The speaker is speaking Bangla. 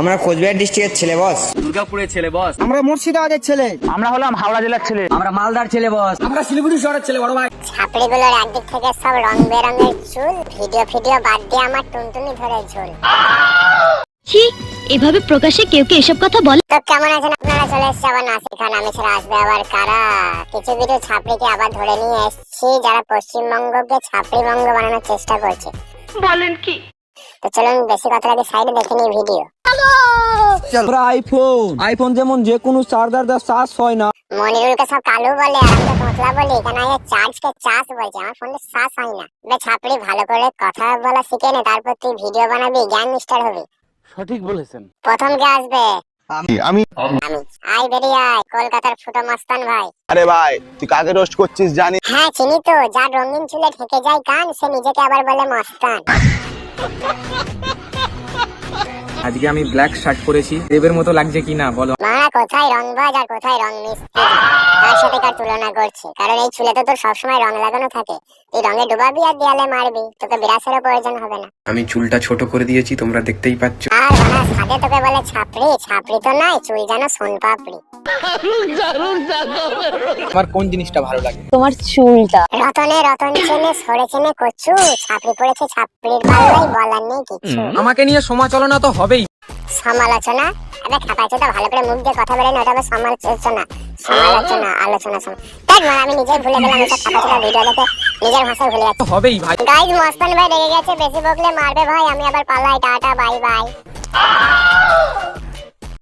আমরা কোচবিহার ডিস্ট্রিক্টের ছেলে বস। দুর্গাপুরের ছেলে বস। আমরা মুর্শিদাবাদের ছেলে। আমরা হলাম হাওড়া জেলার ছেলে। আমরা মালদার ছেলে বস। আমরা শিলিগুড়ি শহরের ছেলে বড় ভাই। ছাপড়িগুলোর একদিক থেকে সব রং বেরঙের চুল ভিডিও ফিডিও বাদ দিয়ে আমার টুনটুনি ধরে ঝুল। ছি এভাবে প্রকাশ্যে কেউ কে এসব কথা বলে? তো কেমন আছেন আপনারা? চলে এসছে আবার নাসির খান আমি ছাড়া আসবে আবার কারা? কিছু কিছু ছাপড়িকে আবার ধরে নিয়ে এসেছি যারা পশ্চিমবঙ্গকে ছাপড়ি বঙ্গ বানানোর চেষ্টা করছে। বলেন কি? তো চলুন বেশি কথা লাগে সাইডে দেখে নিই ভিডিও। আমরা আইফোন আইফোন যেমন যে কোনো চার্জার দা চার্জ হয় না। মনিরুলকে সব কালু বলে আর আমি তোতলা বলি এখানে আগে চার্জকে চার্জ বলছে। আমার ফোনে চার্জ হয় না। বে ছাপড়ি ভালো করে কথা বলা শিখে নে তারপর তুই ভিডিও বানাবি জ্ঞান নিষ্ঠার হবি। সঠিক বলেছেন। প্রথম কে আসবে? আমি। আমি। আমি। আই বেরিয়ে আয় কলকাতার ফুটো মস্তান ভাই। আরে ভাই তুই কাকে রোস্ট করছিস জানি হ্যাঁ চিনি তো। যার রঙিন চুলে ঢেকে যায় কান সে নিজেকে আবার বলে মস্তান। আজকে আমি ব্ল্যাক শার্ট পরেছি। দেবের মতো লাগছে কি না বলো। মারা কোথায় রংবাজ আর কোথায় রং মিস্ত্রি তার সাথে কার তুলনা করছে। কারণ এই চুলে তো তোর সবসময় রং লাগানো থাকে। এই রঙে ডুবাবি আর দেয়ালে মারবি তোকে বিরাসেরও প্রয়োজন হবে না। আমি চুলটা ছোট করে দিয়েছি তোমরা দেখতেই পাচ্ছ। আর বানা সাথে তোকে বলে ছাপড়ি ছাপড়ি তো নাই চুল যেন সোন পাপড়ি আমার কোন জিনিসটা ভালো লাগে? তোমার চুলটা। রতনে রতন চেনে সরে চেনে কচু ছাপড়ি পড়েছে ছাপড়ির পাল্লাই বলার নেই কিছু। আমাকে নিয়ে সমালোচনা তো হবেই। সমালোচনা? আরে তো ভালো করে মুখ দিয়ে কথা বলে না ওটা সমালোচনা। সমালোচনা আলোচনা সম- দেখ মানে আমি নিজেই ভুলে গেলাম খাপাচ্ছে ভিডিও দেখে নিজের ভাষায় ভুলে যাচ্ছি। হবেই ভাই। গাইজ মস্তান ভাই রেগে গেছে বেশি বকলে মারবে ভাই আমি আবার পালাই টাটা বাই বাই